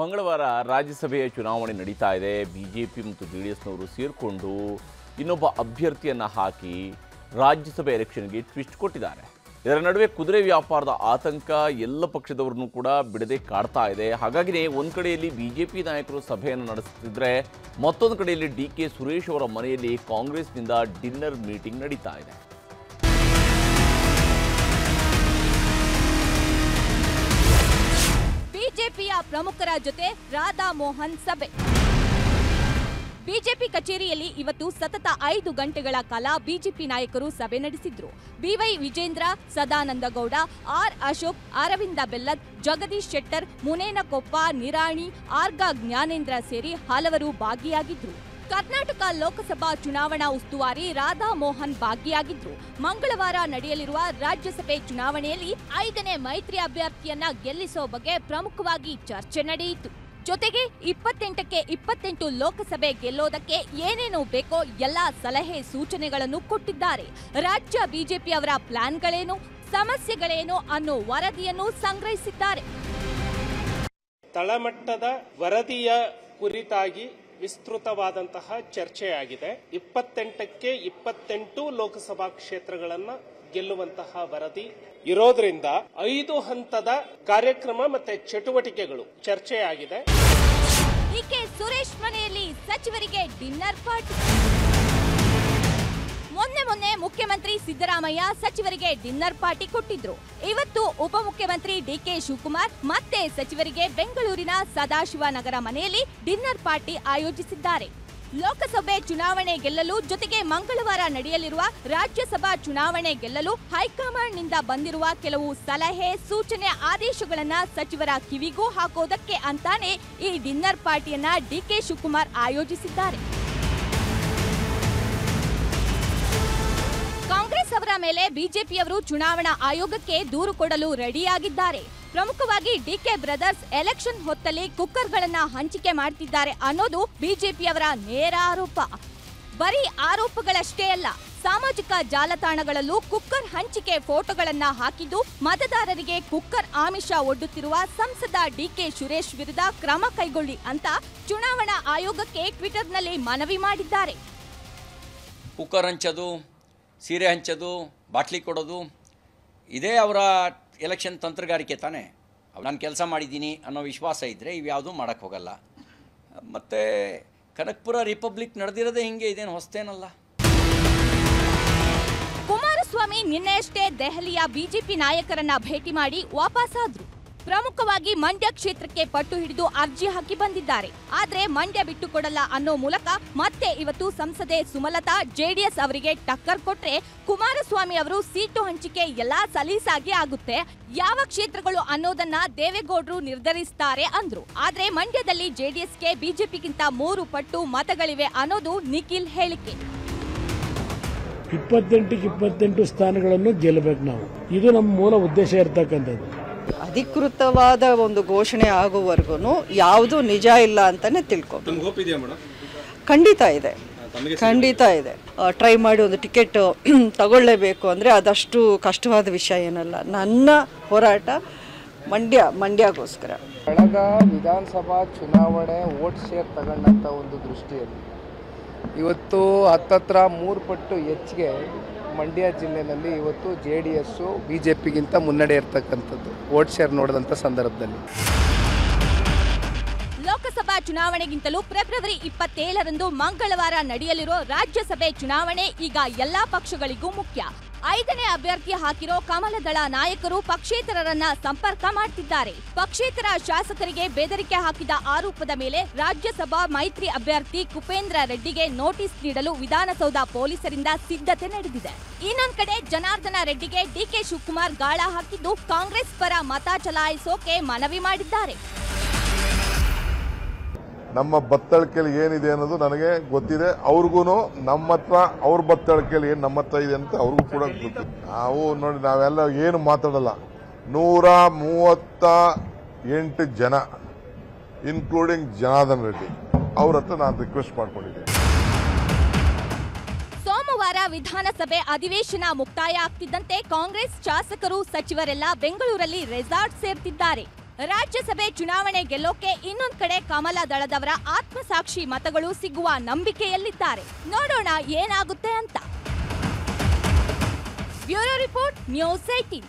ಮಂಗಳವಾರ ರಾಜ್ಯಸಭೆಯ ಚುನಾವಣೆ ನಡೀತಾ ಇದೆ. ಬಿಜೆಪಿ ಮತ್ತು ಜೆ ಡಿ ಎಸ್ನವರು ಸೇರಿಕೊಂಡು ಇನ್ನೊಬ್ಬ ಅಭ್ಯರ್ಥಿಯನ್ನು ಹಾಕಿ ರಾಜ್ಯಸಭೆ ಎಲೆಕ್ಷನ್ಗೆ ಟ್ವಿಸ್ಟ್ ಕೊಟ್ಟಿದ್ದಾರೆ. ಇದರ ನಡುವೆ ಕುದುರೆ ವ್ಯಾಪಾರದ ಆತಂಕ ಎಲ್ಲ ಪಕ್ಷದವ್ರನ್ನೂ ಕೂಡ ಬಿಡದೆ ಕಾಡ್ತಾ ಇದೆ. ಹಾಗಾಗಿನೇ ಒಂದು ಕಡೆಯಲ್ಲಿ ಬಿಜೆಪಿ ನಾಯಕರು ಸಭೆಯನ್ನು ನಡೆಸುತ್ತಿದ್ದರೆ ಮತ್ತೊಂದು ಕಡೆಯಲ್ಲಿ ಡಿ ಕೆ ಸುರೇಶ್ ಅವರ ಮನೆಯಲ್ಲಿ ಕಾಂಗ್ರೆಸ್ನಿಂದ ಡಿನ್ನರ್ ಮೀಟಿಂಗ್ ನಡೀತಾ ಇದೆ. ಪ್ರಮುಖರ ಜೊತೆ ರಾಧಾ ಮೋಹನ್ ಸಭೆ. ಬಿಜೆಪಿ ಕಚೇರಿಯಲ್ಲಿ ಇವತ್ತು ಸತತ ಐದು ಗಂಟೆಗಳ ಕಾಲ ಬಿಜೆಪಿ ನಾಯಕರು ಸಭೆ ನಡೆಸಿದ್ರು. B Y Vijayendra, Sadananda Gowda, R Ashok, Arvind Bellad, Jagadish Shettar, Munenakoppa, Nirani, Araga Jnanendra ಸೇರಿ ಹಲವರು ಭಾಗಿಯಾಗಿದ್ರು. ಕರ್ನಾಟಕ ಲೋಕಸಭಾ ಚುನಾವಣಾ ಉಸ್ತುವಾರಿ ರಾಧಾ ಮೋಹನ್ ಭಾಗಿಯಾಗಿದ್ದು, ಮಂಗಳವಾರ ನಡೆಯಲಿರುವ ರಾಜ್ಯಸಭೆ ಚುನಾವಣೆಯಲ್ಲಿ ಐದನೇ ಮೈತ್ರಿ ಅಭ್ಯರ್ಥಿಯನ್ನ ಗೆಲ್ಲಿಸೋ ಬಗ್ಗೆ ಪ್ರಮುಖವಾಗಿ ಚರ್ಚೆ ನಡೆಯಿತು. ಜೊತೆಗೆ ಇಪ್ಪತ್ತೆಂಟಕ್ಕೆ ಇಪ್ಪತ್ತೆಂಟು ಲೋಕಸಭೆ ಗೆಲ್ಲೋದಕ್ಕೆ ಏನೇನು ಬೇಕೋ ಎಲ್ಲಾ ಸಲಹೆ ಸೂಚನೆಗಳನ್ನು ಕೊಟ್ಟಿದ್ದಾರೆ. ರಾಜ್ಯ ಬಿಜೆಪಿಯವರ ಪ್ಲಾನ್ಗಳೇನು, ಸಮಸ್ಯೆಗಳೇನು ಅನ್ನೋ ವರದಿಯನ್ನು ಸಂಗ್ರಹಿಸಿದ್ದಾರೆ. ತಳಮಟ್ಟದ ವರದಿಯ ಕುರಿತಾಗಿ ವಿಸ್ತೃತವಾದಂತಹ ಚರ್ಚೆಯಾಗಿದೆ. ಇಪ್ಪತ್ತೆಂಟಕ್ಕೆ ಇಪ್ಪತ್ತೆಂಟು ಲೋಕಸಭಾ ಕ್ಷೇತ್ರಗಳನ್ನ ಗೆಲ್ಲುವಂತಹ ವರದಿ ಇರೋದ್ರಿಂದ ಐದು ಹಂತದ ಕಾರ್ಯಕ್ರಮ ಮತ್ತೆ ಚಟುವಟಿಕೆಗಳು ಚರ್ಚೆಯಾಗಿದೆ. ಡಿಕೆ ಸುರೇಶ್ ಮನೆಯಲ್ಲಿ ಸಚಿವರಿಗೆ ಡಿನ್ನರ್ ಪಾರ್ಟಿ. ಮೊನ್ನೆ ಮೊನ್ನೆ ಮುಖ್ಯಮಂತ್ರಿ ಸಿದ್ದರಾಮಯ್ಯ ಸಚಿವರಿಗೆ ಡಿನ್ನರ್ ಪಾರ್ಟಿ ಕೊಟ್ಟಿದ್ರು. ಇವತ್ತು ಉಪಮುಖ್ಯಮಂತ್ರಿ ಡಿಕೆ ಶಿವಕುಮಾರ್ ಮತ್ತೆ ಸಚಿವರಿಗೆ ಬೆಂಗಳೂರಿನ ಸದಾಶಿವನಗರ ಮನೆಯಲ್ಲಿ ಡಿನ್ನರ್ ಪಾರ್ಟಿ ಆಯೋಜಿಸಿದ್ದಾರೆ. ಲೋಕಸಭೆ ಚುನಾವಣೆ ಗೆಲ್ಲಲು ಜೊತೆಗೆ ಮಂಗಳವಾರ ನಡೆಯಲಿರುವ ರಾಜ್ಯಸಭಾ ಚುನಾವಣೆ ಗೆಲ್ಲಲು ಹೈಕಮಾಂಡ್ನಿಂದ ಬಂದಿರುವ ಕೆಲವು ಸಲಹೆ, ಸೂಚನೆ, ಆದೇಶಗಳನ್ನ ಸಚಿವರ ಕಿವಿಗೂ ಹಾಕೋದಕ್ಕೆ ಅಂತಾನೆ ಈ ಡಿನ್ನರ್ ಪಾರ್ಟಿಯನ್ನ ಡಿಕೆ ಶಿವಕುಮಾರ್ ಆಯೋಜಿಸಿದ್ದಾರೆ. ಕಾಂಗ್ರೆಸ್ ಅವರ ಮೇಲೆ ಬಿಜೆಪಿಯವರು ಚುನಾವಣಾ ಆಯೋಗಕ್ಕೆ ದೂರು ಕೊಡಲು ರೆಡಿಯಾಗಿದ್ದಾರೆ. ಪ್ರಮುಖವಾಗಿ ಡಿಕೆ ಬ್ರದರ್ಸ್ ಎಲೆಕ್ಷನ್ ಹೊತ್ತಲ್ಲಿ ಕುಕ್ಕರ್ಗಳನ್ನ ಹಂಚಿಕೆ ಮಾಡ್ತಿದ್ದಾರೆ ಅನ್ನೋದು ಬಿಜೆಪಿಯವರ ನೇರ ಆರೋಪ. ಬರೀ ಆರೋಪಗಳಷ್ಟೇ ಅಲ್ಲ, ಸಾಮಾಜಿಕ ಜಾಲತಾಣಗಳಲ್ಲೂ ಕುಕ್ಕರ್ ಹಂಚಿಕೆ ಫೋಟೋಗಳನ್ನ ಹಾಕಿದ್ದು ಮತದಾರರಿಗೆ ಕುಕ್ಕರ್ ಆಮಿಷ ಒಡ್ಡುತ್ತಿರುವ ಸಂಸದ ಡಿಕೆ ಸುರೇಶ್ ವಿರುದ್ಧ ಕ್ರಮ ಕೈಗೊಳ್ಳಿ ಅಂತ ಚುನಾವಣಾ ಆಯೋಗಕ್ಕೆ ಟ್ವಿಟರ್ನಲ್ಲಿ ಮನವಿ ಮಾಡಿದ್ದಾರೆ. ಕುಕ್ಕರ್ ಹಂಚೋದು ಸೀರೆ ಹಂಚೋದು, ಬಾಟ್ಲಿ ಕೊಡೋದು, ಇದೇ ಅವರ ಎಲೆಕ್ಷನ್ ತಂತ್ರಗಾರಿಕೆ ತಾನೇ. ನಾನು ಕೆಲಸ ಮಾಡಿದ್ದೀನಿ ಅನ್ನೋ ವಿಶ್ವಾಸ ಇದ್ದರೆ ಇವ್ಯಾವುದೂ ಮಾಡೋಕ್ಕೆ ಹೋಗಲ್ಲ. ಮತ್ತು ಕನಕ್ಪುರ ರಿಪಬ್ಲಿಕ್ ನಡೆದಿರೋದೇ ಹಿಂಗೆ, ಇದೇನು ಹೊಸ್ತೇನಲ್ಲ? ಕುಮಾರಸ್ವಾಮಿ ನಿನ್ನೆಯಷ್ಟೇ ದೆಹಲಿಯ ಬಿಜೆಪಿ ನಾಯಕರನ್ನ ಭೇಟಿ ಮಾಡಿ ವಾಪಸ್ಸಾದ್ರು ಪ್ರಮುಖವಾಗಿ ಮಂಡ್ಯ ಕ್ಷೇತ್ರಕ್ಕೆ ಪಟ್ಟು ಹಿಡಿದು ಅರ್ಜಿ ಹಾಕಿ ಬಂದಿದ್ದಾರೆ. ಆದ್ರೆ ಮಂಡ್ಯ ಬಿಟ್ಟು ಕೊಡಲ್ಲ ಅನ್ನೋ ಮೂಲಕ ಮತ್ತೆ ಇವತ್ತು ಸಂಸದೆ ಸುಮಲತಾ, ಜೆಡಿಎಸ್ ಅವರಿಗೆ ಟಕ್ಕರ್ ಕೊಟ್ರೆ ಕುಮಾರಸ್ವಾಮಿ ಅವರು ಸೀಟು ಹಂಚಿಕೆ ಎಲ್ಲಾ ಸಲೀಸಾಗಿ ಆಗುತ್ತೆ. ಯಾವ ಕ್ಷೇತ್ರಗಳು ಅನ್ನೋದನ್ನ ದೇವೇಗೌಡರು ನಿರ್ಧರಿಸ್ತಾರೆ ಅಂದ್ರು. ಆದ್ರೆ ಮಂಡ್ಯದಲ್ಲಿ ಜೆಡಿಎಸ್ಗೆ ಬಿಜೆಪಿಗಿಂತ ಮೂರು ಪಟ್ಟು ಮತಗಳಿವೆ ಅನ್ನೋದು ನಿಖಿಲ್ ಹೇಳಿಕೆ. ಇಪ್ಪತ್ತೆಂಟಕ್ಕೆ ಇಪ್ಪತ್ತೆಂಟು ಸ್ಥಾನಗಳನ್ನು ಗೆಲ್ಲಬೇಕು ನಾವು. ಇದು ನಮ್ಮ ಮೂಲ ಉದ್ದೇಶ ಇರ್ತಕ್ಕಂಥದ್ದು. ಅಧಿಕೃತವಾದ ಒಂದು ಘೋಷಣೆ ಆಗುವವರೆಗೂ ಯಾವುದು ನಿಜ ಇಲ್ಲ ಅಂತಾನೆ ತಿಳ್ಕೊ ಖಂಡಿತ ಇದೆ. ಖಂಡಿತ ಇದೆ. ಟ್ರೈ ಮಾಡಿ ಒಂದು ಟಿಕೆಟ್ ತಗೊಳ್ಳೇಬೇಕು ಅಂದರೆ ಅದಷ್ಟು ಕಷ್ಟವಾದ ವಿಷಯ ಏನಲ್ಲ. ನನ್ನ ಹೋರಾಟ ಮಂಡ್ಯ ಮಂಡ್ಯಗೋಸ್ಕರ. ಕಳೆದ ವಿಧಾನಸಭಾ ಚುನಾವಣೆ ಓಟ್ ಶೇರ್ ತಗೊಂಡಂಥ ಒಂದು ದೃಷ್ಟಿಯಲ್ಲಿ ಇವತ್ತು ಹತ್ತತ್ರ ಮೂರು ಪಟ್ಟು ಹೆಚ್ಚಿಗೆ ಮಂಡ್ಯ ಜಿಲ್ಲೆಯಲ್ಲಿ ಇವತ್ತು J D S, B J ಪಿಗಿಂತ ಮುನ್ನಡೆ ಇರ್ತಕ್ಕಂಥದ್ದು, ವೋಟ್ ಶೇರ್ ನೋಡಿದಂಥ ಸಂದರ್ಭದಲ್ಲಿ. ಲೋಕಸಭಾ ಚುನಾವಣೆಗಿಂತಲೂ ಫೆಬ್ರವರಿ ಇಪ್ಪತ್ತೇಳರಂದು ಮಂಗಳವಾರ ನಡೆಯಲಿರೋ ರಾಜ್ಯಸಭೆ ಚುನಾವಣೆ ಈಗ ಎಲ್ಲಾ ಪಕ್ಷಗಳಿಗೂ ಮುಖ್ಯ. ಐದನೇ ಅಭ್ಯರ್ಥಿ ಹಾಕಿರೋ ಕಮಲದಳ ನಾಯಕರು ಪಕ್ಷೇತರರನ್ನ ಸಂಪರ್ಕ ಮಾಡ್ತಿದ್ದಾರೆ. ಪಕ್ಷೇತರ ಶಾಸಕರಿಗೆ ಬೆದರಿಕೆ ಹಾಕಿದ ಆರೋಪದ ಮೇಲೆ ರಾಜ್ಯಸಭಾ ಮೈತ್ರಿ ಅಭ್ಯರ್ಥಿ ಕುಪೇಂದ್ರ ರೆಡ್ಡಿಗೆ ನೋಟಿಸ್ ನೀಡಲು ವಿಧಾನಸೌಧ ಪೊಲೀಸರಿಂದ ಸಿದ್ಧತೆ ನಡೆದಿದೆ. ಇನ್ನೊಂದ್ ಕಡೆ ಜನಾರ್ದನ ರೆಡ್ಡಿಗೆ ಡಿಕೆ ಶಿವಕುಮಾರ್ ಗಾಳ ಹಾಕಿದ್ದು ಕಾಂಗ್ರೆಸ್ ಪರ ಮತ ಚಲಾಯಿಸೋಕೆ ಮನವಿ ಮಾಡಿದ್ದಾರೆ. ನಮ್ಮ ಬತ್ತಳಿಕೆಯಲ್ಲಿ ಏನಿದೆ ಅನ್ನೋದು ನನಗೆ ಗೊತ್ತಿದೆ. ಅವ್ರಿಗೂ ನಮ್ಮ ಹತ್ರ ಅವ್ರ ಬತ್ತಳಿಕೆಯಲ್ಲಿ ಏನು ನಮ್ಮ ಹತ್ರ ಇದೆ ಅಂತ ಅವ್ರಿಗೂ ಕೂಡ ಗೊತ್ತಿದೆ ನಾವು ನೋಡಿ, ನಾವೆಲ್ಲ ಏನು ಮಾತಾಡಲ್ಲ. ನೂರ ಮೂವತ್ತ ಎಂಟು ಜನ ಇನ್ಕ್ಲೂಡಿಂಗ್ ಜನಾರ್ದನ್ ರೆಡ್ಡಿ, ಅವ್ರ ಹತ್ರ ನಾನು ರಿಕ್ವೆಸ್ಟ್ ಮಾಡಿಕೊಂಡಿದ್ದೆ ಸೋಮವಾರ ವಿಧಾನಸಭೆ ಅಧಿವೇಶನ ಮುಕ್ತಾಯ ಆಗ್ತಿದ್ದಂತೆ ಕಾಂಗ್ರೆಸ್ ಶಾಸಕರು, ಸಚಿವರೆಲ್ಲ ಬೆಂಗಳೂರಲ್ಲಿ ರೆಸಾರ್ಟ್ ಸೇರ್ತಿದ್ದಾರೆ. ರಾಜ್ಯಸಭೆ ಚುನಾವಣೆ ಗೆಲ್ಲೋಕೆ ಇನ್ನೊಂದ್ ಕಡೆ ಕಮಲ ದಳದವರ ಆತ್ಮಸಾಕ್ಷಿ ಮತಗಳು ಸಿಗುವ ನಂಬಿಕೆಯಲ್ಲಿದ್ದಾರೆ. ನೋಡೋಣ ಏನಾಗುತ್ತೆ ಅಂತ. Bureau report news eighteen